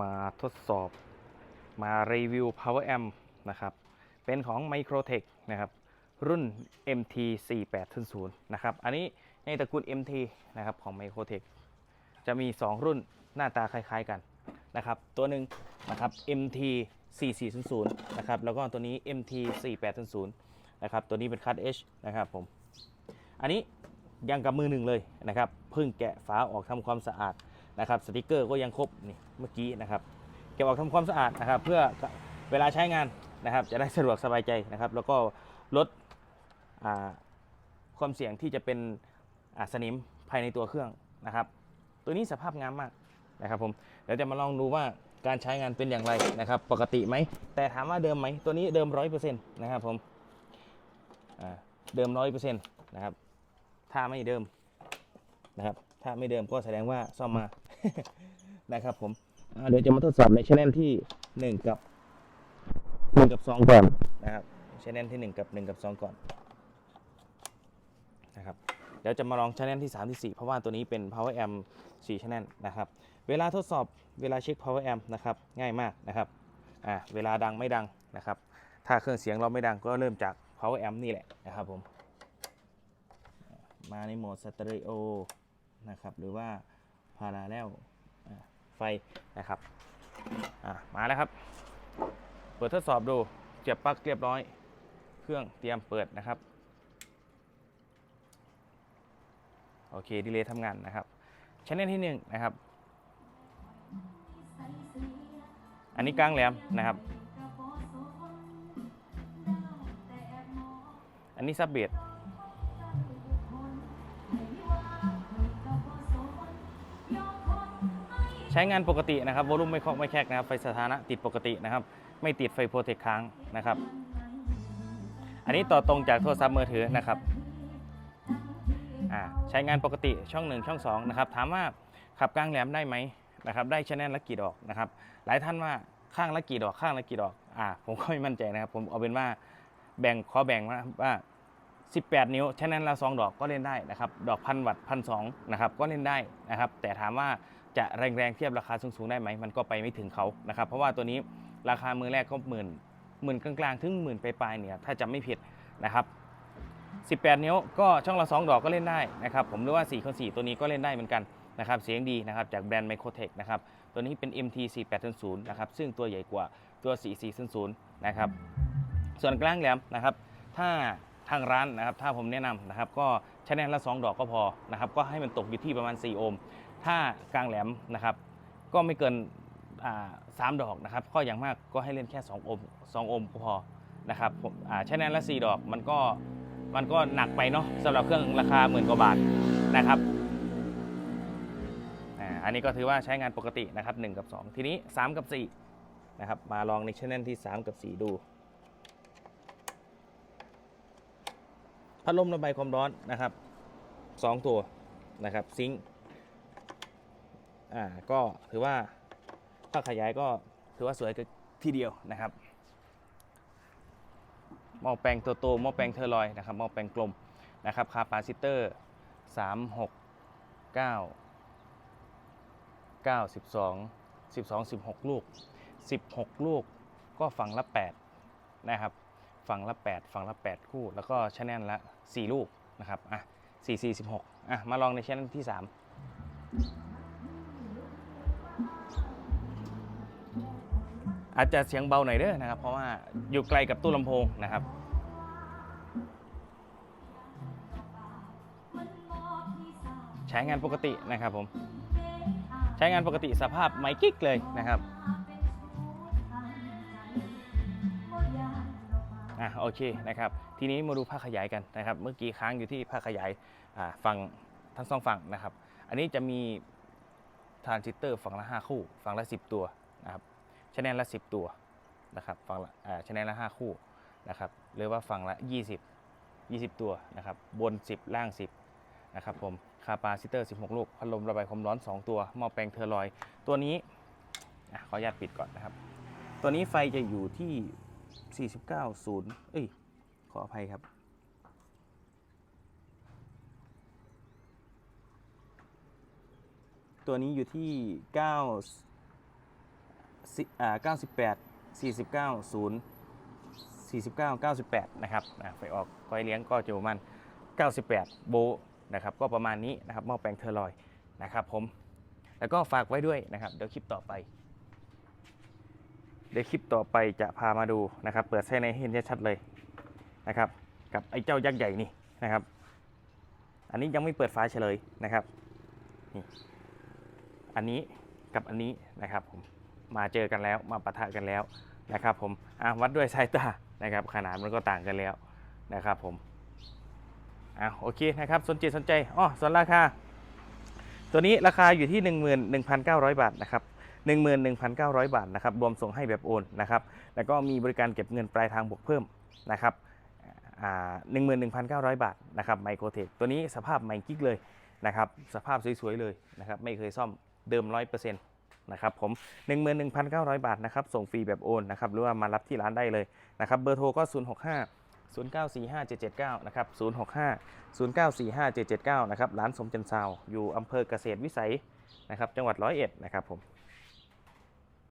มาทดสอบมารีวิว Power Amp นะครับ เป็นของ Microtech นะครับ รุ่น MT 4800นะครับ อันนี้ในตระกูล MT นะครับ ของ Microtech จะมี 2 รุ่นหน้าตาคล้ายๆกันนะครับ ตัวหนึ่งนะครับ MT 4400นะครับ แล้วก็ตัวนี้ MT 4800นะครับ ตัวนี้เป็นคัต H นะครับผม อันนี้ยังกับมือหนึ่งเลยนะครับ เพิ่งแกะฝาออกทำความสะอาด นะครับสติกเกอร์ก็ยังครบนี่เมื่อกี้นะครับแกะออกทำความสะอาดนะครับ เพื่อเวลาใช้งานนะครับ จะได้สะดวกสบายใจนะครับ แล้วก็ลดความเสี่ยงที่จะเป็นสนิมภายในตัวเครื่องนะครับ ตัวนี้สภาพงามมากนะครับผมเดี๋ยวจะมาลองดูว่าการใช้งานเป็นอย่างไรนะครับ ปกติไหมแต่ถามว่าเดิมไหมตัวนี้เดิมร้อยเปอร์เซ็นต์นะครับผมเดิมร้อยเปอร์เซ็นต์นะครับถ้าไม่เดิมนะครับถ้าไม่เดิมก็แสดงว่าซ่อมมา นะครับผมอ่าเดี๋ยวจะมาทดสอบในชแนลที่1กับ1กับ2ก่อนนะครับชแนลที่1กับ1กับ2ก่อนนะครับเดี๋ยวจะมาลองชแนลที่3ที่4เพราะว่าตัวนี้เป็น power amp 4ชแนลนะครับเวลาทดสอบเวลาเช็ค power amp นะครับง่ายมากนะครับอ่าเวลาดังไม่ดังนะครับถ้าเครื่องเสียงเราไม่ดังก็เริ่มจาก power amp นี่แหละนะครับผมมาในโหมดสเตอริโอนะครับหรือว่า พาราเรลไฟนะครับมาแล้วครับ เปิดทดสอบดูเสียบปลั๊กเรียบร้อย เครื่องเตรียมเปิดนะครับ โอเคดีเลย์ทำงานนะครับชแนลที่1นะครับ อันนี้กลางแหลมนะครับ อันนี้ซับเบส ช้งานปกตินะครับวอลุ่มไม่เคาะไม่แคกนะครับไฟสถานะติดปกตินะครับ ไม่ติดไฟโปรเทคค้างนะครับ อันนี้ต่อตรงจากโทรศัพท์มือถือนะครับใช้งานปกติช่อง 1 ช่อง2นะครับถามว่าขับกลางแหลมได้ไหมนะครับได้ชแนลละกี่ดอกนะครับหลายท่านว่าข้างละกี่ดอกข้างละกี่ดอกอ่าผมก็ไม่มั่นใจนะครับ ผมเอาเป็นว่าแบ่งขอแบ่งว่าว่า 18 นิ้วชแนลละ2ดอกก็เล่นได้นะครับดอกพันวัตต์พันสองนะครับก็เล่นได้นะครับแต่ถามว่า จะแรงๆเทียบราคาสูงๆได้ไหมมันก็ไปไม่ถึงเขานะครับเพราะว่าตัวนี้ราคามือแรกก็หมื่นหมื่นกลางๆถึงหมื่นปลายๆเนี่ยถ้าจำไม่ผิดนะครับ18 นิ้วก็ช่องละ 2 ดอกก็เล่นได้นะครับผมหรือว่า4คน4ตัวนี้ก็เล่นได้เหมือนกันนะครับเสียงดีนะครับจากแบรนด์ Microtech นะครับตัวนี้เป็น MT 4800นะครับซึ่งตัวใหญ่กว่าตัว 4400นะครับส่วนกลางแหลมนะครับถ้าทางร้านนะครับถ้าผมแนะนำนะครับก็ใช้แนลละ 2 ดอกก็พอนะครับก็ให้มันตกอยู่ที่ประมาณ 4 โอห์ม ถ้ากลางแหลมนะครับ ก็ไม่เกินสามดอกนะครับ ก็อย่างมากก็ให้เล่นแค่2โอม2โอมก็พอนะครับผมอ่าใช้แนลละ 4 ดอกมันก็มันก็หนักไปเนาะสำหรับเครื่องราคาหมื่นกว่าบาทนะครับอันนี้ก็ถือว่าใช้งานปกตินะครับ 1 กับ 2 ทีนี้ 3 กับ 4 นะครับ มาลองในชแนลที่ 3 กับ 4 ดู พัดลมระบายความร้อนนะครับ 2 ตัวนะครับซิงค์ อ่าก็ถือว่าถ้าขยายก็ถือว่าสวยทีเดียวนะครับหม้อแปลงตัวโตหม้อแปลงเทอร์ลอยนะครับหม้อแปลงกลมนะครับคาปาซิเตอร์ 3 6 9 9 12 12 16 ลูก 16 ลูกก็ฝั่งละ 8 นะครับ ฝั่งละ 8 ฝั่งละ 8 คู่ แล้วก็ชแนลละ 4 ลูกนะครับ อะ 4 4 16 อะ มาลองในชแนลที่ 3 อาจจะเสียงเบาหน่อยเด้อนะครับ เพราะว่าอยู่ไกลกับตู้ลำโพงนะครับ ใช้งานปกตินะครับผม ใช้งานปกติสภาพไม่กิ๊กเลยนะครับอะโอเคนะครับ ทีนี้มาดูภาคขยายกันนะครับ เมื่อกี้ค้างอยู่ที่ภาคขยายฝั่งทั้งสองฝั่งนะครับ อันนี้จะมีทรานซิสเตอร์ฝั่งละ 5 คู่ ฝั่งละ 10 ตัวนะครับ ชแนลละ 10 ตัวนะครับฝั่งละชแนลละ 5 คู่นะครับหรือว่าฝั่งละ 20 20 ตัวนะครับบน 10 ล่าง 10นะครับผมคาปาซิเตอร์ 16 ลูกพัดลมระบายความร้อน 2 ตัวหม้อแปลงเทอร์ลอย ตัวนี้อขออนุญาตปิดก่อนนะครับ ตัวนี้ไฟจะอยู่ที่ 49ศูนย์เอ้ย ขออภัยครับตัวนี้อยู่ที่ 9 อ่า98 49 0 49 98 นะครับอ่าไฟออกก้อยเลี้ยงก็จะประมาณ 98โบนะครับ ก็ประมาณนี้นะครับหม้อแปลงเทอร์ลอยนะครับผม แล้วก็ฝากไว้ด้วยนะครับ เดี๋ยวคลิปต่อไป เดี๋ยวคลิปต่อไปจะพามาดูนะครับ เปิดไส้ในเห็นชัดเลยนะครับ กับไอ้เจ้ายักษ์ใหญ่นี่นะครับ อันนี้ยังไม่เปิดฝาเฉลยนะครับ นี่ อันนี้กับอันนี้นะครับผม มาเจอกันแล้วมาปะทะกันแล้วนะครับผมวัดด้วยสายตานะครับขนาดมันก็ต่างกันแล้วนะครับผมอะโอเคนะครับสนใจสนใจอ๋อส่วนราคา ตัวนี้ราคาอยู่ที่ 11,900 บาทนะครับ11,900 บาทนะครับรวมส่งให้แบบโอนนะครับแล้วก็มีบริการเก็บเงินปลายทางบวกเพิ่มนะครับอ่งหมื่นหนึ่งพันเก้า11,900บาทนะครับไมโครเทคตัวนี้สภาพใหม่กิ๊กเลยนะครับสภาพสวยๆเลยนะครับไม่เคยซ่อมเดิม100%นต์ นะครับผม 11,900 บาทนะครับ ส่งฟรีแบบโอนนะครับ หรือว่ามารับที่ร้านได้เลยนะครับ เบอร์โทรก็ 065 0945 779นะครับ065 0945 779นะครับ ร้านสมจันทร์ซาว อยู่อำเภอเกษตรวิสัยนะครับ จังหวัดร้อยเอ็ดนะครับผม